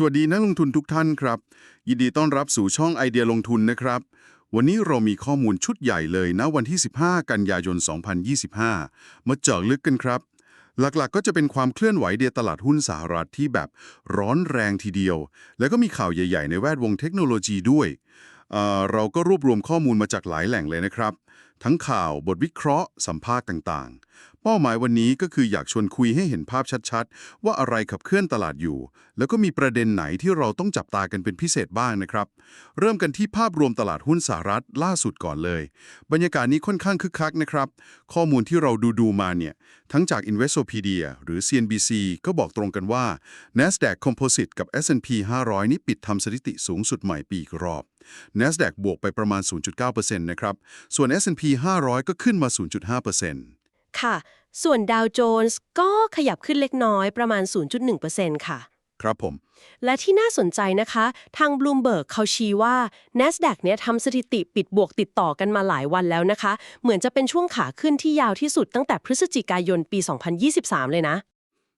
สวัสดีนักลงทุนทุกท่านครับ ยินดีต้อนรับสู่ช่องไอเดียลงทุนนะครับ วันนี้เรามีข้อมูลชุดใหญ่เลยนะวันที่ 15 กันยายน 2025 มาเจาะลึกกันครับ หลักๆก็จะเป็นความเคลื่อนไหวเดียตลาดหุ้นสหรัฐที่แบบร้อนแรงทีเดียว แล้วก็มีข่าวใหญ่ ๆ ในแวดวงเทคโนโลยีด้วยเอ่อเราก็รวบรวมข้อมูลมาจากหลายแหล่งเลยนะครับ ทั้งข่าวบทวิเคราะห์ สัมภาษณ์ต่างๆ เป้าหมายวันนี้ก็คืออยากชวนคุยให้เห็นภาพชัดๆ ว่าอะไรขับเคลื่อนตลาดอยู่ แล้วก็มีประเด็นไหนที่เราต้องจับตากันเป็นพิเศษบ้างนะครับ เริ่มกันที่ภาพรวมตลาดหุ้นสหรัฐล่าสุดก่อนเลย บรรยากาศนี้ค่อนข้างคึกคักนะครับ ข้อมูลที่เราดูดูๆมาเนี่ย ทั้งจาก Investopedia หรือ CNBC ก็บอกตรงกันว่า NASDAQ Composite กับ S&P 500 นี่ปิดทำสถิติสูงสุดใหม่ปีกรอบ NASDAQ บวกไปประมาณ 0.9%นะครับ ส่วน S&P 500 ก็ขึ้นมา 0.5% ค่ะ ส่วนดาวโจนส์ก็ขยับขึ้นเล็กน้อยประมาณ 0.1%ค่ะ ครับผม และที่น่าสนใจนะคะ ทาง Bloomberg เขาชี้ว่า NASDAQ เนี่ยทำสถิติปิดบวกติดต่อกันมาหลายวันแล้วนะคะ เหมือนจะเป็นช่วงขาขึ้นที่ยาวที่สุดตั้งแต่พฤศจิกายนปี 2023 เลยนะ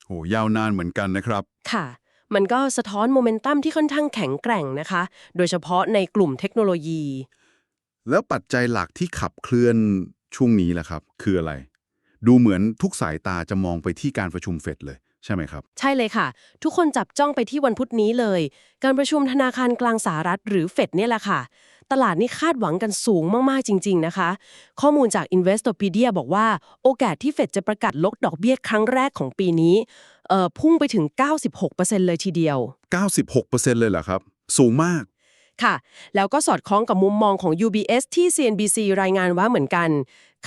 โห ยาวนานเหมือนกันนะครับ ค่ะ มันก็สะท้อนโมเมนตัมที่ค่อนข้างแข็งแกร่งนะคะ โดยเฉพาะในกลุ่มเทคโนโลยี แล้วปัจจัยหลักที่ขับเคลื่อนช่วงนี้แหละครับ คืออะไร ดูเหมือนทุกสายตาจะมองไปที่การประชุมเฟดเลย ใช่ไหมครับ ใช่เลยค่ะ ทุกคนจับจ้องไปที่วันพุธนี้เลย การประชุมธนาคารกลางสหรัฐหรือเฟดเนี่ยแหละค่ะ ตลาดนี่คาดหวังกันสูงมากๆจริง ๆ นะคะ ข้อมูลจาก Investopedia บอกว่าโอกาสที่เฟดจะประกาศลดดอกเบี้ยครั้งแรกของปีนี้เอ่อพุ่งไปถึง 96%เลยทีเดียว 96%เลยเหรอครับ สูงมากค่ะ แล้วก็สอดคล้องกับมุมมองของ UBS ที่ CNBC รายงานว่าเหมือนกัน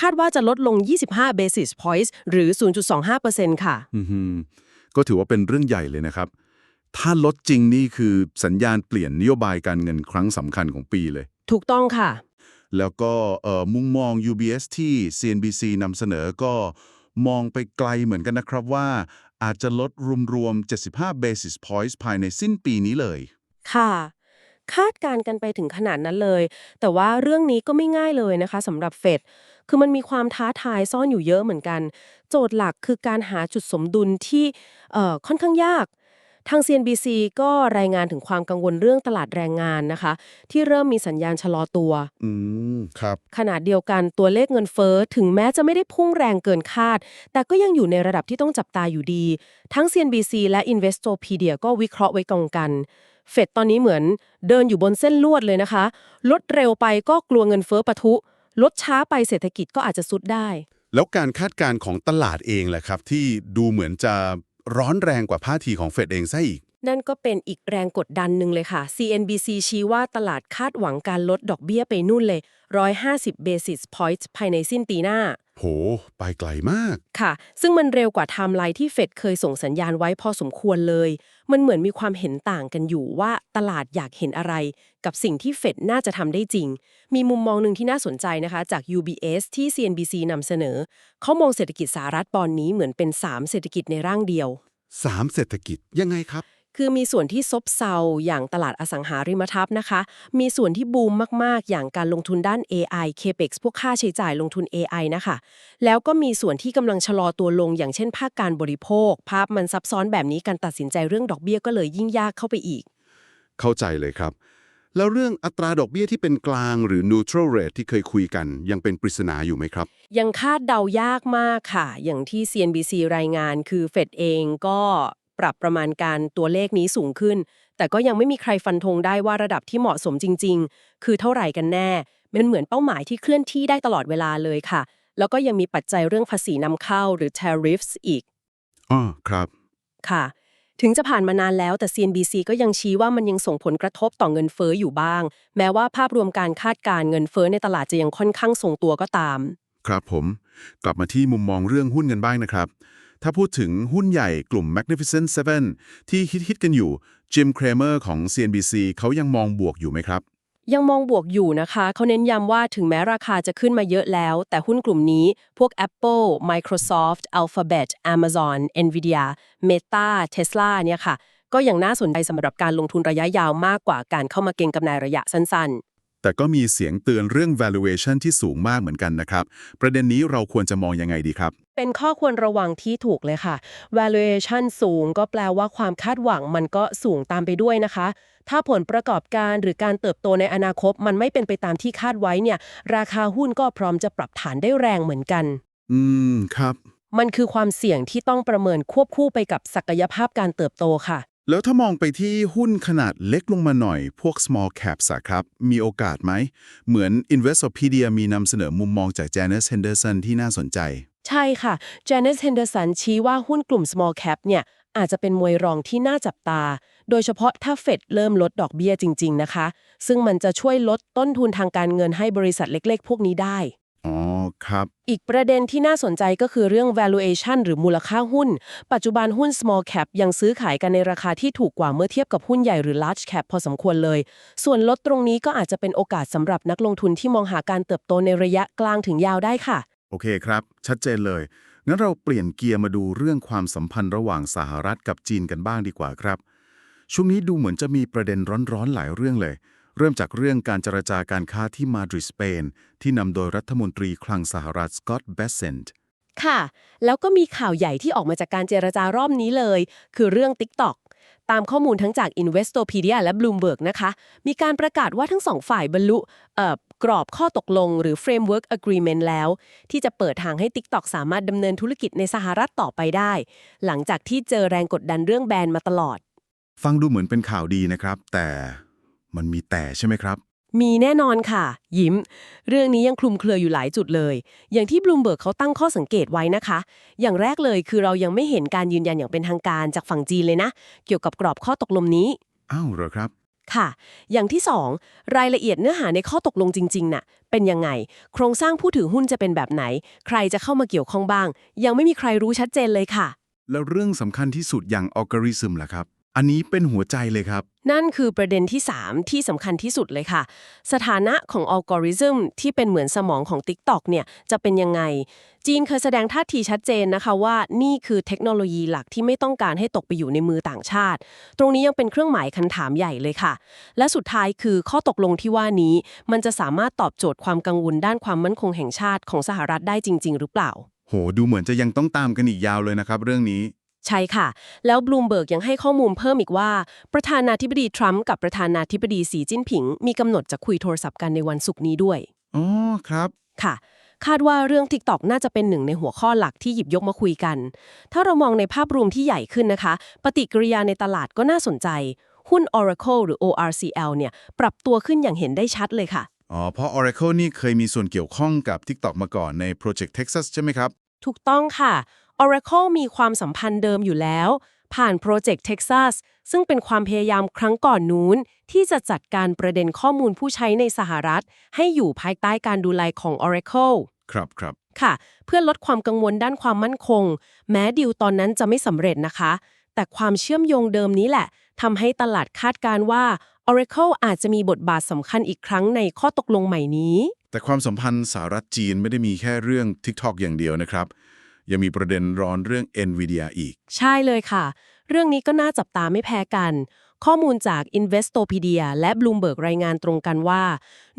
คาดว่าจะลดลง 25 basis points หรือ 0.25%ค่ะ อือหือก็ถือว่าเป็นเรื่องใหญ่เลยนะครับ ถ้าลดจริงนี่คือสัญญาณเปลี่ยนนโยบายการเงินครั้งสำคัญของปีเลย ถูกต้องค่ะ แล้วก็เอ่อมุมมอง UBS ที่ CNBC นำเสนอก็มองไปไกลเหมือนกันนะครับว่า อาจจะลดรวมๆ 75 basis points ภายในสิ้นปีนี้เลย ค่ะ คาดการณ์กันไปถึงขนาดนั้นเลย แต่ว่าเรื่องนี้ก็ไม่ง่ายเลยนะคะสำหรับเฟด คือมันมีความท้าทายซ่อนอยู่เยอะเหมือนกัน โจทย์หลักคือการหาจุดสมดุลที่เอ่อค่อนข้างยาก ทาง CNBC ก็รายงานถึงความกังวลเรื่องตลาดแรงงานนะคะ ที่เริ่มมีสัญญาณชะลอตัว อืม ครับ ขณะเดียวกันตัวเลขเงินเฟ้อถึงแม้จะไม่ได้พุ่งแรงเกินคาด แต่ก็ยังอยู่ในระดับที่ต้องจับตาอยู่ดี ทั้ง CNBC และ Investopedia ก็วิเคราะห์ไว้ตรงกันเฟดตอนนี้เหมือนเดินอยู่บนเส้นลวดเลยนะคะ ลดเร็วไปก็กลัวเงินเฟ้อปะทุ ลดช้าไปเศรษฐกิจก็อาจจะสุดได้ แล้วการคาดการณ์ของตลาดเองแหละครับ ที่ดูเหมือนจะร้อนแรงกว่าท่าทีของเฟดเองซะอีก นั่นก็เป็นอีกแรงกดดันหนึ่งเลยค่ะ CNBC ชี้ว่าตลาดคาดหวังการลดดอกเบี้ยไปนู่นเลย 150 basis points ภายในสิ้นปีหน้า โห ไปไกลมาก ค่ะ ซึ่งมันเร็วกว่าไทม์ไลน์ที่เฟดเคยส่งสัญญาณไว้พอสมควรเลย มันเหมือนมีความเห็นต่างกันอยู่ว่าตลาดอยากเห็นอะไร กับสิ่งที่เฟดน่าจะทำได้จริง มีมุมมองหนึ่งที่น่าสนใจนะคะ จาก UBS ที่ CNBC นำเสนอ เขามองเศรษฐกิจสหรัฐตอนนี้เหมือนเป็น 3 เศรษฐกิจในร่างเดียว 3 เศรษฐกิจยังไงครับ คือมีส่วนที่ซบเซาอย่างตลาดอสังหาริมทรัพย์นะคะ มีส่วนที่บูมมาก ๆ อย่างการลงทุนด้าน AI CAPEX พวกค่าใช้จ่ายลงทุน AI นะคะ แล้วก็มีส่วนที่กำลังชะลอตัวลงอย่างเช่นภาคการบริโภค ภาพมันซับซ้อนแบบนี้การตัดสินใจเรื่องดอกเบี้ยก็เลยยิ่งยากเข้าไปอีก เข้าใจเลยครับ แล้วเรื่องอัตราดอกเบี้ยที่เป็นกลางหรือ neutral rate ที่เคยคุยกันยังเป็นปริศนาอยู่ไหมครับ ยังคาดเดายากมากค่ะ อย่างที่ CNBC รายงานคือเฟดเองก็ ปรับประมาณการตัวเลขนี้สูงขึ้น แต่ก็ยังไม่มีใครฟันธงได้ว่าระดับที่เหมาะสมจริง ๆ คือเท่าไหร่กันแน่มันเหมือนเป้าหมายที่เคลื่อนที่ได้ตลอดเวลาเลยค่ะ แล้วก็ยังมีปัจจัยเรื่องภาษีนำเข้าหรือ tariffs อีกอ๋อครับ ค่ะ ถึงจะผ่านมานานแล้วแต่ CNBC ก็ยังชี้ว่ามันยังส่งผลกระทบต่อเงินเฟ้ออยู่บ้าง แม้ว่าภาพรวมการคาดการณ์เงินเฟ้อในตลาดจะยังค่อนข้างทรงตัวก็ตาม ครับผม กลับมาที่มุมมองเรื่องหุ้นกันบ้างนะครับ ถ้าพูดถึงหุ้นใหญ่กลุ่ม Magnificent Seven ที่ฮิตๆกันอยู่จิมเครเมอร์ของ CNBC เขายังมองบวกอยู่ไหมครับ ยังมองบวกอยู่นะคะ เขาเน้นย้ำว่าถึงแม้ราคาจะขึ้นมาเยอะแล้ว แต่หุ้นกลุ่มนี้พวก Apple Microsoft Alphabet Amazon Nvidia Meta Tesla เนี่ยค่ะ ก็ยังน่าสนใจสำหรับการลงทุนระยะยาวมากกว่าการเข้ามาเก็งกำไรระยะสั้น แต่ก็มีเสียงเตือนเรื่อง valuation ที่สูงมากเหมือนกันนะครับ ประเด็นนี้เราควรจะมองยังไงดีครับ เป็นข้อควรระวังที่ถูกเลยค่ะ valuation สูงก็แปลว่าความคาดหวังมันก็สูงตามไปด้วยนะคะ ถ้าผลประกอบการหรือการเติบโตในอนาคต มันไม่เป็นไปตามที่คาดไว้เนี่ย ราคาหุ้นก็พร้อมจะปรับฐานได้แรงเหมือนกัน อืม ครับ มันคือความเสี่ยงที่ต้องประเมินควบคู่ไปกับศักยภาพการเติบโตค่ะ แล้วถ้ามองไปที่หุ้นขนาดเล็กลงมาหน่อย พวก small caps ะครับ มีโอกาสไหม เหมือน Investopedia มีนำเสนอมุมมองจาก Janice Henderson ที่น่าสนใจ ใช่ค่ะ Janice Henderson ชี้ว่าหุ้นกลุ่ม small cap เนี่ยอาจจะเป็นมวยรองที่น่าจับตา โดยเฉพาะถ้าเฟดเริ่มลดดอกเบี้ยจริง ๆ นะคะ ซึ่งมันจะช่วยลดต้นทุนทางการเงินให้บริษัทเล็ก ๆ พวกนี้ได้ อ๋อครับ อีกประเด็นที่น่าสนใจก็คือเรื่อง valuation หรือมูลค่าหุ้น ปัจจุบันหุ้น small cap ยังซื้อขายกันในราคาที่ถูกกว่าเมื่อเทียบกับหุ้นใหญ่หรือ large cap พอสมควรเลย ส่วนลดตรงนี้ก็อาจจะเป็นโอกาสสำหรับนักลงทุนที่มองหาการเติบโตในระยะกลางถึงยาวได้ค่ะ โอเคครับ ชัดเจนเลย งั้นเราเปลี่ยนเกียร์มาดูเรื่องความสัมพันธ์ระหว่างสหรัฐกับจีนกันบ้างดีกว่าครับ ช่วงนี้ดูเหมือนจะมีประเด็นร้อนๆหลายเรื่องเลย เริ่มจากเรื่องการเจรจาการค้าที่มาดริดสเปน ที่นำโดยรัฐมนตรีคลังสหรัฐสกอตต์เบสเซนต์ค่ะ แล้วก็มีข่าวใหญ่ที่ออกมาจากการเจรจารอบนี้เลย คือเรื่อง TikTok ตามข้อมูลทั้งจาก Investopedia และ Bloomberg นะคะ มีการประกาศว่าทั้งสองฝ่ายบรรลุเอ่อกรอบข้อตกลงหรือ Framework Agreement แล้ว ที่จะเปิดทางให้ TikTok สามารถดำเนินธุรกิจในสหรัฐต่อไปได้ หลังจากที่เจอแรงกดดันเรื่องแบนมาตลอด ฟังดูเหมือนเป็นข่าวดีนะครับ แต่ มันมีแต่ใช่ไหมครับ มีแน่นอนค่ะ ยิ้ม เรื่องนี้ยังคลุมเครืออยู่หลายจุดเลย อย่างที่บลูมเบิร์กเขาตั้งข้อสังเกตไว้นะคะ อย่างแรกเลยคือเรายังไม่เห็นการยืนยันอย่างเป็นทางการจากฝั่งจีนเลยนะ เกี่ยวกับกรอบข้อตกลงนี้ อ้าวเหรอครับ ค่ะ อย่างที่ 2 รายละเอียดเนื้อหาในข้อตกลงจริงๆ น่ะ เป็นยังไง โครงสร้างผู้ถือหุ้นจะเป็นแบบไหน ใครจะเข้ามาเกี่ยวข้องบ้าง ยังไม่มีใครรู้ชัดเจนเลยค่ะ แล้วเรื่องสำคัญที่สุดอย่างอัลกอริซึมล่ะครับ อันนี้เป็นหัวใจเลยครับ นั่นคือประเด็นที่ 3 ที่สำคัญที่สุดเลยค่ะ สถานะของอัลกอริทึมที่เป็นเหมือนสมองของ TikTok เนี่ยจะเป็นยังไง จีนเคยแสดงท่าทีชัดเจนนะคะว่านี่คือเทคโนโลยีหลักที่ไม่ต้องการให้ตกไปอยู่ในมือต่างชาติ ตรงนี้ยังเป็นเครื่องหมายคันถามใหญ่เลยค่ะ และสุดท้ายคือข้อตกลงที่ว่านี้ มันจะสามารถตอบโจทย์ความกังวลด้านความมั่นคงแห่งชาติของสหรัฐได้จริง ๆ หรือเปล่า โห ดูเหมือนจะยังต้องตามกันอีกยาวเลยนะครับ เรื่องนี้ ใช่ค่ะ แล้วบลูมเบิร์กยังให้ข้อมูลเพิ่มอีกว่า ประธานาธิบดีทรัมป์กับประธานาธิบดีสีจิ้นผิง มีกำหนดจะคุยโทรศัพท์กันในวันศุกร์นี้ด้วย อ๋อ ครับ ค่ะ คาดว่าเรื่อง TikTok น่าจะเป็นหนึ่งในหัวข้อหลักที่หยิบยกมาคุยกัน ถ้าเรามองในภาพรวมที่ใหญ่ขึ้นนะคะ ปฏิกิริยาในตลาดก็น่าสนใจ หุ้น Oracle หรือ ORCL เนี่ย ปรับตัวขึ้นอย่างเห็นได้ชัดเลยค่ะ อ๋อ เพราะ Oracle นี่เคยมีส่วนเกี่ยวข้องกับ TikTok มาก่อนใน Project Texas ใช่ไหมครับ ถูกต้องค่ะ Oracle มีความสัมพันธ์เดิมอยู่แล้ว ผ่านโปรเจกต์ Texas ซึ่งเป็นความพยายามครั้งก่อนนู้น ที่จะจัดการประเด็นข้อมูลผู้ใช้ในสหรัฐ ให้อยู่ภายใต้การดูแลของ Oracle ครับครับค่ะ เพื่อลดความกังวลด้านความมั่นคง แม้ดีลตอนนั้นจะไม่สำเร็จนะคะ แต่ความเชื่อมโยงเดิมนี้แหละทำให้ตลาดคาดการณ์ว่า Oracle อาจจะมีบทบาทสำคัญอีกครั้งในข้อตกลงใหม่นี้ แต่ความสัมพันธ์สหรัฐจีนไม่ได้มีแค่เรื่อง TikTok อย่างเดียวนะครับ ยังมีประเด็นร้อนเรื่อง NVIDIA อีก ใช่เลยค่ะ เรื่องนี้ก็น่าจับตาไม่แพ้กัน ข้อมูลจาก Investopedia และ Bloomberg รายงานตรงกันว่า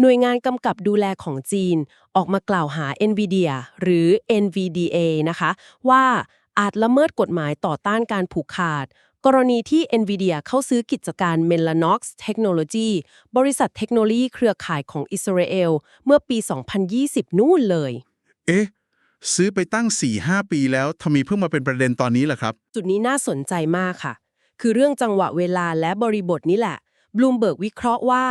หน่วยงานกำกับดูแลของจีน ออกมากล่าวหา NVIDIA หรือ NVDA นะคะ ว่าอาจละเมิดกฎหมายต่อต้านการผูกขาด กรณีที่ NVIDIA เข้าซื้อกิจการ Mellanox Technology บริษัทเทคโนโลยีเครือข่ายของอิสราเอล เมื่อปี 2020 นู่นเลย เอ๊ะ ซื้อไปตั้ง 4-5 ปีแล้วทำไมเพิ่งมาเป็นประเด็นตอนนี้ล่ะครับ จุดนี้น่าสนใจมากค่ะ คือเรื่องจังหวะเวลาและบริบทนี้แหละบลูมเบิร์กวิเคราะห์ว่า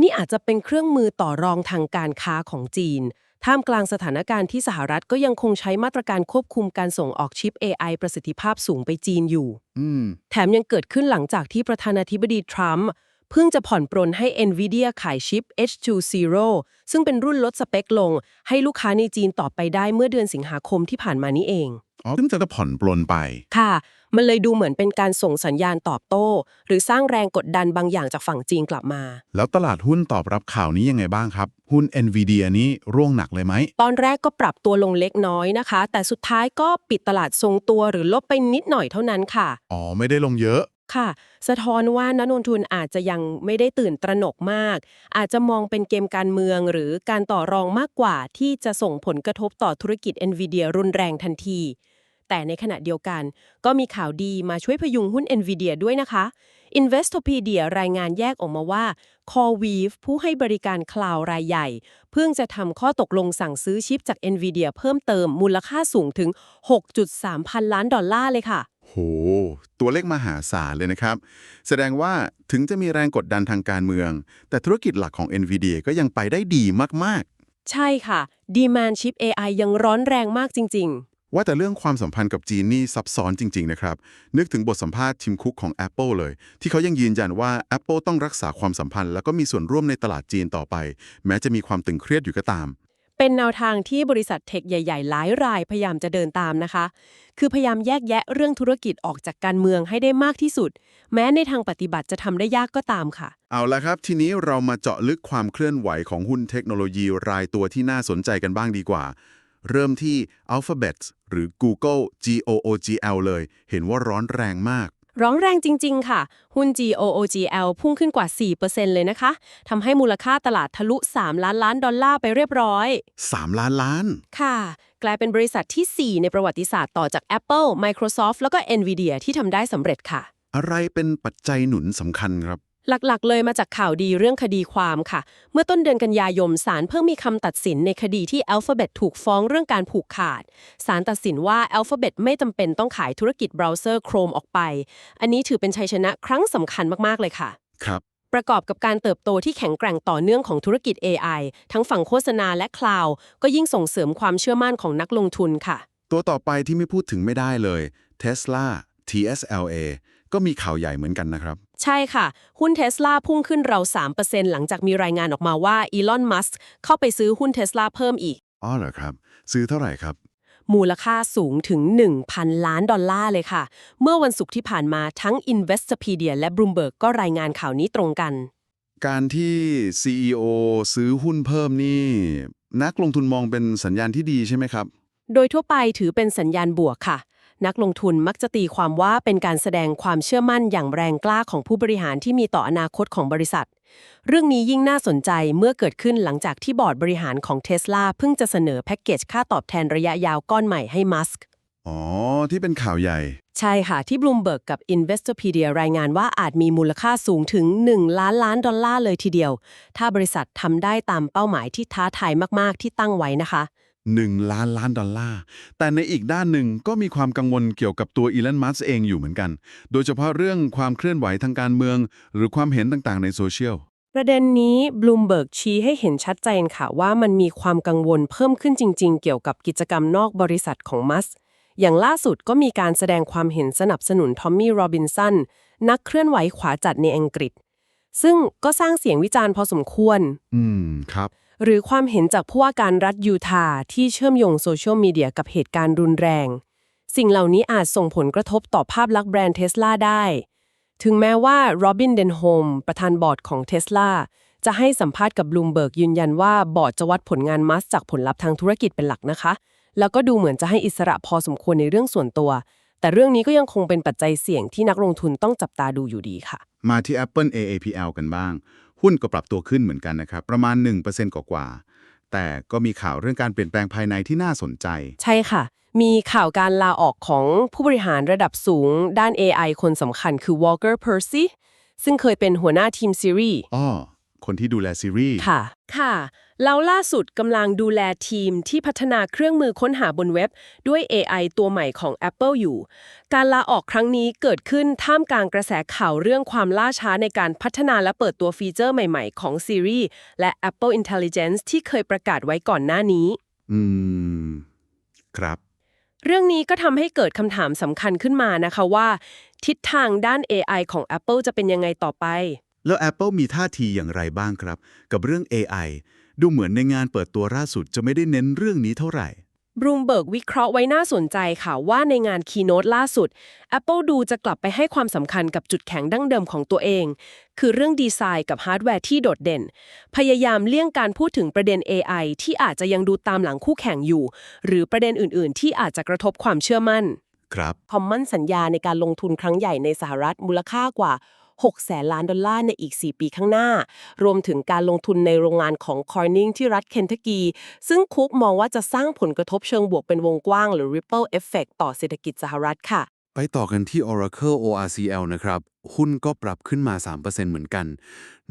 นี่อาจจะเป็นเครื่องมือต่อรองทางการค้าของจีน ท่ามกลางสถานการณ์ที่สหรัฐก็ยังคงใช้มาตรการควบคุมการส่งออกชิป AI ประสิทธิภาพสูงไปจีนอยู่ อืม แถมยังเกิดขึ้นหลังจากที่ประธานาธิบดีทรัมป์ เพิ่งจะผ่อนปรนให้ NVIDIA ขายชิป H20 ซึ่งเป็นรุ่นลดสเปคลง ให้ลูกค้าในจีนต่อไปได้เมื่อเดือนสิงหาคมที่ผ่านมานี้เอง อ๋อเพิ่งจะผ่อนปลนไป ค่ะ มันเลยดูเหมือนเป็นการส่งสัญญาณตอบโต้ หรือสร้างแรงกดดันบางอย่างจากฝั่งจีนกลับมา แล้วตลาดหุ้นตอบรับข่าวนี้ยังไงบ้างครับ หุ้น NVIDIA นี้ร่วงหนักเลยไหม ตอนแรกก็ปรับตัวลงเล็กน้อยนะคะ แต่สุดท้ายก็ปิดตลาดทรงตัวหรือลบไปนิดหน่อยเท่านั้นค่ะ อ๋อ ไม่ได้ลงเยอะ ค่ะ สะท้อนว่านักลงทุนอาจจะยังไม่ได้ตื่นตระหนกมาก อาจจะมองเป็นเกมการเมืองหรือการต่อรองมากกว่าที่จะส่งผลกระทบต่อธุรกิจ NVIDIA รุนแรงทันที แต่ในขณะเดียวกัน ก็มีข่าวดีมาช่วยพยุงหุ้น NVIDIA ด้วยนะคะ Investopedia รายงานแยกออกมาว่า CoreWeave ผู้ให้บริการคลาวรายใหญ่ เพิ่งจะทำข้อตกลงสั่งซื้อชิปจาก NVIDIA เพิ่มเติมมูลค่าสูงถึง 6.3 พันล้านดอลลาร์เลยค่ะ โห ตัวเลขมหาศาลเลยนะครับ แสดงว่าถึงจะมีแรงกดดันทางการเมือง แต่ธุรกิจหลักของ NVIDIA ก็ยังไปได้ดีมากใช่ค่ะ Demand Chip AI ยังร้อนแรงมากจริง ๆ ว่าแต่เรื่องความสัมพันธ์กับจีนนี่ซับซ้อนจริง ๆ นะครับ นึกถึงบทสัมภาษณ์ทิมคุกของ Apple เลย ที่เขายังยืนยันว่า Apple ต้องรักษาความสัมพันธ์ แล้วก็มีส่วนร่วมในตลาดจีนต่อไป แม้จะมีความตึงเครียดอยู่ก็ตามๆ เป็นแนวทางที่บริษัทเทคใหญ่ ๆ หลายรายพยายามจะเดินตามนะคะ คือพยายามแยกแยะเรื่องธุรกิจออกจากการเมืองให้ได้มากที่สุด แม้ในทางปฏิบัติจะทำได้ยากก็ตามค่ะ เอาละครับ ทีนี้เรามาเจาะลึกความเคลื่อนไหวของหุ้นเทคโนโลยีรายตัวที่น่าสนใจกันบ้างดีกว่า เริ่มที่ Alphabet หรือ Google G O O G L เลย เห็นว่าร้อนแรงมาก ร้องแรงจริง ๆ ค่ะ หุ้น GOOGL พุ่งขึ้นกว่า 4%เลยนะคะ ทำให้มูลค่าตลาดทะลุ 3 ล้านล้านดอลลาร์ไปเรียบร้อย 3 ล้านล้าน ค่ะ กลายเป็นบริษัทที่ 4 ในประวัติศาสตร์ต่อจาก Apple Microsoft แล้วก็ Nvidia ที่ทำได้สำเร็จค่ะ อะไรเป็นปัจจัยหนุนสำคัญครับ หลักๆ เลยมาจากข่าวดีเรื่องคดีความค่ะ เมื่อต้นเดือนกันยายนศาลเพิ่งมีคำตัดสินในคดีที่ Alphabet ถูกฟ้องเรื่องการผูกขาดศาลตัดสินว่า Alphabet ไม่จำเป็นต้องขายธุรกิจเบราว์เซอร์ Chrome ออกไป อันนี้ถือเป็นชัยชนะครั้งสำคัญมากๆเลยค่ะ ครับ ประกอบกับการเติบโตที่แข็งแกร่งต่อเนื่องของธุรกิจ AI ทั้งฝั่งโฆษณาและคลาวก็ยิ่งส่งเสริมความเชื่อมั่นของนักลงทุนค่ะ ตัวต่อไปที่ไม่พูดถึงไม่ได้เลย Tesla TSLA ก็มีข่าวใหญ่เหมือนกันนะครับ ใช่ค่ะ หุ้นเท sla พุ่งขึ้นเรา 3%หลังจากมีรายงานออกมาว่าอีลอนมัสก์เข้าไปซื้อหุ้นเท sla เพิ่มอีก อ๋อเหรอครับ ซื้อเท่าไหร่ครับ มูลค่าสูงถึง 1,000 ล้านดอลลาร์เลยค่ะ เมื่อวันศุกร์ที่ผ่านมาทั้ง Investopedia และ Bloomberg ก็รายงานข่าวนี้ตรงกัน การที่ CEO ซื้อหุ้นเพิ่มนี่ นักลงทุนมองเป็นสัญญาณที่ดีใช่ไหมครับ โดยทั่วไปถือเป็นสัญญาณบวกค่ะ นักลงทุนมักจะตีความว่าเป็นการแสดงความเชื่อมั่นอย่างแรงกล้าของผู้บริหารที่มีต่ออนาคตของบริษัท เรื่องนี้ยิ่งน่าสนใจเมื่อเกิดขึ้นหลังจากที่บอร์ดบริหารของเท sla เพิ่งจะเสนอแพ็กเกจค่าตอบแทนระยะยาวก้อนใหม่ให้มัสก์อ๋อ ที่เป็นข่าวใหญ่ ใช่ค่ะ ที่ Bloomberg กับ Investopedia รายงานว่าอาจมีมูลค่าสูงถึง 1 ล้านล้านดอลลาร์เลยทีเดียว ถ้าบริษัททำได้ตามเป้าหมายที่ท้าทายมาก ๆ ที่ตั้งไว้นะคะ 1 ล้านล้านดอลลาร์ แต่ในอีกด้านหนึ่งก็มีความกังวลเกี่ยวกับตัวอี o นมัสเองอยู่เหมือนกัน โดยเฉพาะเรื่องความเคลื่อนไหวทางการเมือง หรือความเห็นต่างๆ ในโซเชียล ประเด็นนี้ Bloomberg ชี้ให้เห็นชัดเจนค่ะว่ามันมีความกังวลเพิ่มขึ้นจริง ๆ เกี่ยวกับกิจกรรมนอกบริษัทของมัสก์อย่างล่าสุดก็มีการแสดงความเห็นสนับสนุนทอมมี่ โรบินสัน นักเคลื่อนไหวขวาจัดในอังกฤษ ซึ่งก็สร้างเสียงวิจารณ์พอสมควร อืม ครับ หรือความเห็นจากผู้ว่าการรัฐยูทาห์ที่เชื่อมโยงโซเชียลมีเดียกับเหตุการณ์รุนแรง สิ่งเหล่านี้อาจส่งผลกระทบต่อภาพลักษณ์แบรนด์เทสลาได้ ถึงแม้ว่าโรบินเดนโฮมประธานบอร์ดของเทสลาจะให้สัมภาษณ์กับบลูมเบิร์กยืนยันว่าบอร์ดจะวัดผลงานมัสจากผลลัพธ์ทางธุรกิจเป็นหลักนะคะ แล้วก็ดูเหมือนจะให้อิสระพอสมควรในเรื่องส่วนตัว แต่เรื่องนี้ก็ยังคงเป็นปัจจัยเสี่ยงที่นักลงทุนต้องจับตาดูอยู่ดีค่ะ มาที่ Apple AAPL กันบ้าง หุ้นก็ปรับตัวขึ้นเหมือนกันนะครับ ประมาณ 1%กว่าๆแต่ก็มีข่าวเรื่องการเปลี่ยนแปลงภายในที่น่าสนใจ ใช่ค่ะ มีข่าวการลาออกของผู้บริหารระดับสูง ด้าน AI คนสำคัญคือ Walker Percy ซึ่งเคยเป็นหัวหน้าทีมซีรีส์อ้อ คนที่ดูแลซีรีส์ค่ะ ค่ะ แล้วล่าสุดกำลังดูแลทีมที่พัฒนาเครื่องมือค้นหาบนเว็บ ด้วย AI ตัวใหม่ของ Apple อยู่ การลาออกครั้งนี้เกิดขึ้นท่ามกลางกระแสข่าวเรื่องความล่าช้าในการพัฒนาและเปิดตัวฟีเจอร์ใหม่ๆ ของ Siri และ Apple Intelligence ที่เคยประกาศไว้ก่อนหน้านี้ อืม ครับ เรื่องนี้ก็ทำให้เกิดคำถามสำคัญขึ้นมานะคะว่า ทิศทางด้าน AI ของ Apple จะเป็นยังไงต่อไป แล้ว Apple มีท่าทีอย่างไรบ้างครับ กับเรื่อง AI ดูเหมือนในงานเปิดตัวล่าสุดจะไม่ได้เน้นเรื่องนี้เท่าไหร่บรูมเบิร์กวิเคราะห์ไว้น่าสนใจค่ะว่าในงาน Keynote ล่าสุด Apple ดูจะกลับไปให้ความสำคัญกับจุดแข็งดั้งเดิมของตัวเอง คือเรื่องดีไซน์กับฮาร์ดแวร์ที่โดดเด่น พยายามเลี่ยงการพูดถึงประเด็น AI ที่อาจจะยังดูตามหลังคู่แข่งอยู่ หรือประเด็นอื่น ๆ ที่อาจจะกระทบความเชื่อมั่นครับคอมมั่นสัญญาในการลงทุนครั้งใหญ่ในสหรัฐมูลค่ากว่า 6แสนล้านดอลลาร์ในอีก 4 ปีข้างหน้า รวมถึงการลงทุนในโรงงานของ Corning ที่รัฐเคนทักกี ซึ่งคุกมองว่าจะสร้างผลกระทบเชิงบวกเป็นวงกว้างหรือ ripple effect ต่อเศรษฐกิจสหรัฐค่ะ ไปต่อกันที่ Oracle ORCL นะครับ หุ้นก็ปรับขึ้นมา 3%เหมือนกัน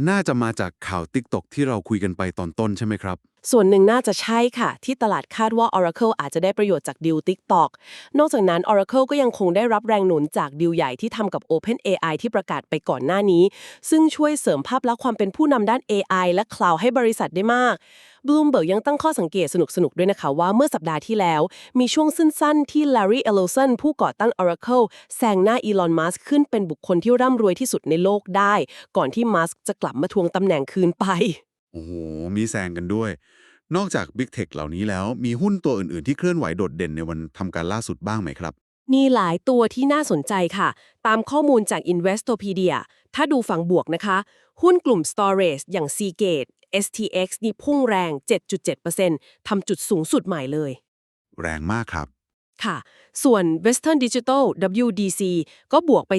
น่าจะมาจากข่าว TikTok ที่เราคุยกันไปตอนต้นใช่ไหมครับ ส่วนหนึ่งน่าจะใช่ค่ะ ที่ตลาดคาดว่า Oracle อาจจะได้ประโยชน์จากดีล TikTok นอกจากนั้น Oracle ก็ยังคงได้รับแรงหนุนจากดีลใหญ่ที่ทำกับ OpenAI ที่ประกาศไปก่อนหน้านี้ ซึ่งช่วยเสริมภาพลักษณ์ความเป็นผู้นำด้าน AI และ Cloud ให้บริษัทได้มาก Bloomberg ยังตั้งข้อสังเกตสนุกๆ ด้วยนะคะว่าเมื่อสัปดาห์ที่แล้ว มีช่วงสั้นๆที่ Larry Ellison ผู้ก่อตั้ง Oracle แซงหน้า Elon Musk ขึ้นเป็นบุคคลที่รำรวยที่สุดในโลกได้ ก่อนที่ Musk จะกลับมาทวงตำแหน่งคืนไป โอ้โห มีแซงกันด้วย นอกจาก Big Tech เหล่านี้แล้วมีหุ้นตัวอื่นๆ ที่เคลื่อนไหวโดดเด่นในวันทำการล่าสุดบ้างไหมครับ มีหลายตัวที่น่าสนใจค่ะ ตามข้อมูลจาก Investopedia ถ้าดูฝั่งบวกนะคะ หุ้นกลุ่ม Storage อย่าง Seagate STX นี่พุ่งแรง 7.7%ทำจุดสูงสุดใหม่เลย แรงมากครับ ค่ะ ส่วน Western Digital WDC ก็บวกไป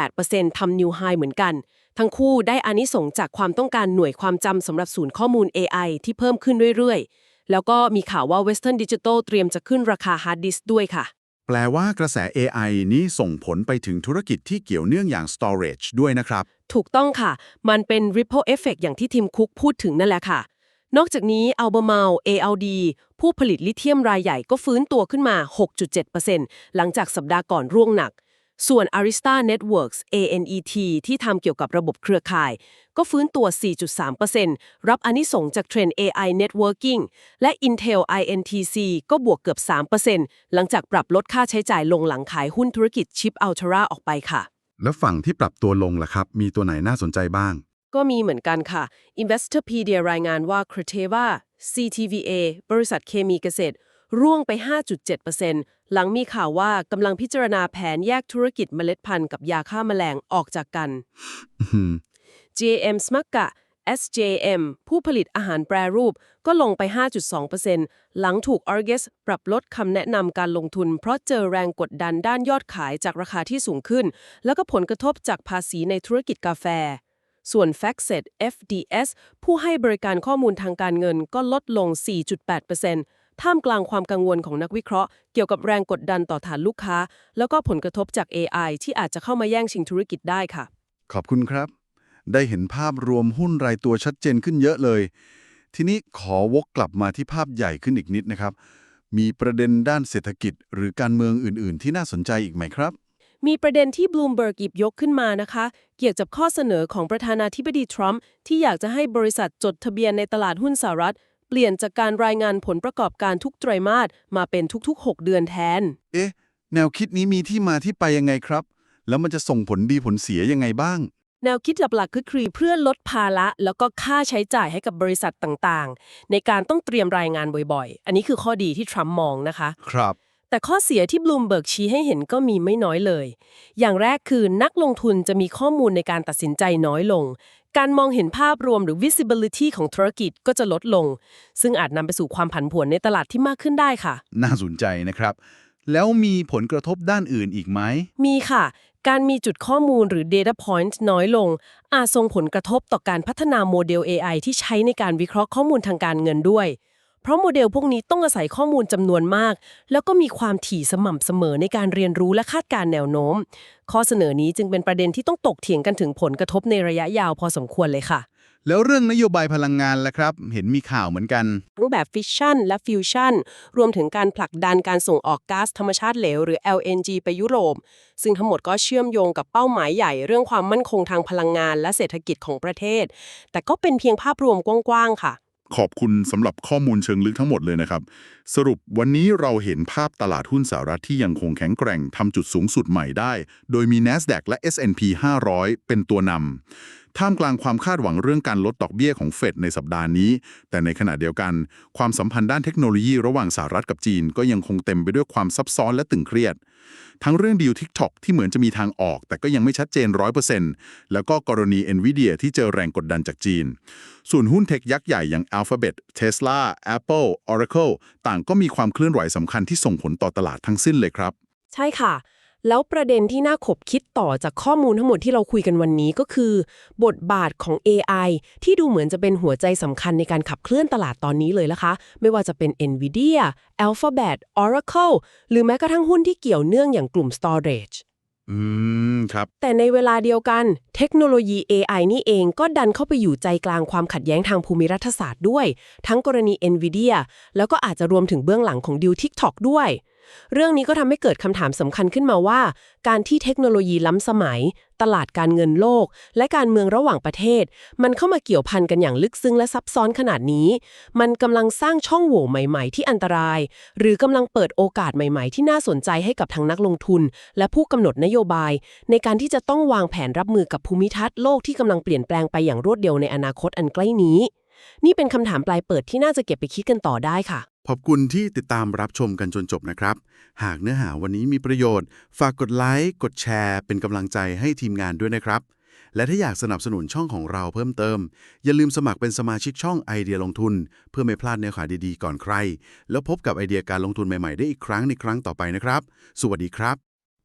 4.8%ทำ New High เหมือนกัน ทั้งคู่ได้อานิสงส์จากความต้องการหน่วยความจำสำหรับศูนย์ข้อมูล AI ที่เพิ่มขึ้นเรื่อยๆ แล้วก็มีข่าวว่า Western Digital เตรียมจะขึ้นราคา Hard Disk ด้วยค่ะ แปลว่ากระแส AI นี้ส่งผลไปถึงธุรกิจที่เกี่ยวเนื่องอย่าง storage ด้วยนะครับ ถูกต้องค่ะ มันเป็น ripple effect อย่างที่ทีมคุกพูดถึงนั่นแหละค่ะ นอกจากนี้ Albemarle ALD ผู้ผลิตลิเธียมรายใหญ่ก็ฟื้นตัวขึ้นมา 6.7%หลังจากสัปดาห์ก่อนร่วงหนัก ส่วน Arista Networks ANET ที่ทำเกี่ยวกับระบบเครือข่าย ก็ฟื้นตัว 4.3%รับอานิสงจากเทรนด์ AI Networking และ Intel INTC ก็บวกเกือบ 3%หลังจากปรับลดค่าใช้จ่ายลงหลังขายหุ้นธุรกิจชิป Altera ออกไปค่ะ แล้วฝั่งที่ปรับตัวลงล่ะครับ มีตัวไหนน่าสนใจบ้าง ก็มีเหมือนกันค่ะ Investopedia รายงานว่า Crteva CTVA บริษัทเคมีเกษตร ร่วงไป 5.7%หลังมีข่าวว่ากำลังพิจารณาแผนแยกธุรกิจเมล็ดพันธุ์กับยาฆ่าแมลงออกจากกัน JM s m a k a SJM ผู้ผลิตอาหารแปรรูปก็ลงไป 5.2%หลังถูก Argus ปรับลดคำแนะนำการลงทุน เพราะเจอแรงกดดันด้านยอดขายจากราคาที่สูงขึ้น แล้วก็ผลกระทบจากภาษีในธุรกิจกาแฟ ส่วน FactSet FDS ผู้ให้บริการข้อมูลทางการเงินก็ลดลง 4.8%ท่ามกลางความกังวลของนักวิเคราะห์ เกี่ยวกับแรงกดดันต่อฐานลูกค้า แล้วก็ผลกระทบจาก AI ที่อาจจะเข้ามาแย่งชิงธุรกิจได้ค่ะ ขอบคุณครับ ได้เห็นภาพรวมหุ้นรายตัวชัดเจนขึ้นเยอะเลย ทีนี้ขอวกกลับมาที่ภาพใหญ่ขึ้นอีกนิดนะครับมีประเด็นด้านเศรษฐกิจหรือการเมืองอื่น ๆ ที่น่าสนใจอีกไหมครับ มีประเด็นที่ Bloomberg หยิบยกขึ้นมานะคะ เกี่ยวกับข้อเสนอของประธานาธิบดีทรัมป์ที่อยากจะให้บริษัทจดทะเบียนในตลาดหุ้นสหรัฐ เปลี่ยนจากการรายงานผลประกอบการทุกไตรมาสมาเป็นทุกๆ 6 เดือนแทน เอ๊ะ แนวคิดนี้มีที่มาที่ไปยังไงครับ แล้วมันจะส่งผลดีผลเสียยังไงบ้าง แนวคิดหลักๆคือเพื่อลดภาระแล้วก็ค่าใช้จ่ายให้กับบริษัทต่างๆ ในการต้องเตรียมรายงานบ่อยๆ อันนี้คือข้อดีที่ทรัมป์มองนะคะ ครับ แต่ข้อเสียที่ Bloomberg ชี้ให้เห็นก็มีไม่น้อยเลย อย่างแรกคือนักลงทุนจะมีข้อมูลในการตัดสินใจน้อยลง การมองเห็นภาพรวมหรือ visibility ของธุรกิจก็จะลดลง ซึ่งอาจนำไปสู่ความผันผวนในตลาดที่มากขึ้นได้ค่ะ น่าสนใจนะครับ แล้วมีผลกระทบด้านอื่นอีกไหม มีค่ะ การมีจุดข้อมูลหรือ data point น้อยลง อาจส่งผลกระทบต่อการพัฒนาโมเดล AI ที่ใช้ในการวิเคราะห์ข้อมูลทางการเงินด้วย เพราะโมเดลพวกนี้ต้องอาศัยข้อมูลจำนวนมาก แล้วก็มีความถี่สม่ำเสมอในการเรียนรู้และคาดการณ์แนวโน้ม ข้อเสนอนี้จึงเป็นประเด็นที่ต้องตกเถียงกันถึงผลกระทบในระยะยาวพอสมควรเลยค่ะ แล้วเรื่องนโยบายพลังงานล่ะครับ เห็นมีข่าวเหมือนกัน ทั้งแบบฟิชชั่นและฟิวชั่นรวมถึงการผลักดันการส่งออกก๊าซธรรมชาติเหลวหรือ LNG ไปยุโรป ซึ่งทั้งหมดก็เชื่อมโยงกับเป้าหมายใหญ่ เรื่องความมั่นคงทางพลังงานและเศรษฐกิจของประเทศ แต่ก็เป็นเพียงภาพรวมกว้างๆค่ะ ขอบคุณสำหรับข้อมูลเชิงลึกทั้งหมดเลยนะครับ สรุปวันนี้เราเห็นภาพตลาดหุ้นสหรัฐที่ยังคงแข็งแกร่งทำจุดสูงสุดใหม่ได้ โดยมี NASDAQ และ S&P 500 เป็นตัวนำท่ามกลางความคาดหวังเรื่องการลดดอกเบี้ยของเฟดในสัปดาห์นี้ แต่ในขณะเดียวกัน ความสัมพันธ์ด้านเทคโนโลยีระหว่างสหรัฐกับจีน ก็ยังคงเต็มไปด้วยความซับซ้อนและตึงเครียด ทั้งเรื่องดีล TikTok ที่เหมือนจะมีทางออก แต่ก็ยังไม่ชัดเจน 100%แล้วก็กรณี NVIDIA ที่เจอแรงกดดันจากจีน ส่วนหุ้นเทคยักษ์ใหญ่อย่าง Alphabet Tesla Apple Oracle ต่างก็มีความเคลื่อนไหวสำคัญที่ส่งผลต่อตลาดทั้งสิ้นเลยครับ ใช่ค่ะ แล้วประเด็นที่น่าขบคิดต่อจากข้อมูลทั้งหมดที่เราคุยกันวันนี้ก็คือ บทบาทของ AI ที่ดูเหมือนจะเป็นหัวใจสำคัญในการขับเคลื่อนตลาดตอนนี้เลยนะคะ ไม่ว่าจะเป็น Nvidia Alphabet Oracle หรือแม้กระทั่งหุ้นที่เกี่ยวเนื่องอย่างกลุ่ม Storage อืม ครับ แต่ในเวลาเดียวกัน เทคโนโลยี AI นี่เองก็ดันเข้าไปอยู่ใจกลางความขัดแย้งทางภูมิรัฐศาสตร์ด้วย ทั้งกรณี NVIDIA แล้วก็อาจจะรวมถึงเบื้องหลังของดิว TikTok ด้วย เรื่องนี้ก็ทำให้เกิดคำถามสำคัญขึ้นมาว่า การที่เทคโนโลยีล้ำสมัย ตลาดการเงินโลก และการเมืองระหว่างประเทศ มันเข้ามาเกี่ยวพันกันอย่างลึกซึ้งและซับซ้อนขนาดนี้ มันกำลังสร้างช่องโหว่ใหม่ ๆ ที่อันตราย หรือกำลังเปิดโอกาสใหม่ ๆ ที่น่าสนใจให้กับทางนักลงทุน และผู้กำหนดนโยบาย ในการที่จะต้องวางแผนรับมือกับภูมิทัศน์โลกที่กำลังเปลี่ยนแปลงไปอย่างรวดเร็วในอนาคตอันใกล้นี้ นี่เป็นคำถามปลายเปิดที่น่าจะเก็บไปคิดกันต่อได้ค่ะ ขอบคุณที่ติดตามรับชมกันจนจบนะครับ หากเนื้อหาวันนี้มีประโยชน์ ฝากกดไลค์กดแชร์ เป็นกำลังใจให้ทีมงานด้วยนะครับ และถ้าอยากสนับสนุนช่องของเราเพิ่มเติม อย่าลืมสมัครเป็นสมาชิกช่องไอเดียลงทุน เพื่อไม่พลาดเนื้อหาดีๆก่อนใคร แล้วพบกับไอเดียการลงทุนใหม่ๆได้อีกครั้งในครั้งต่อไปนะครับ สวัสดีครับ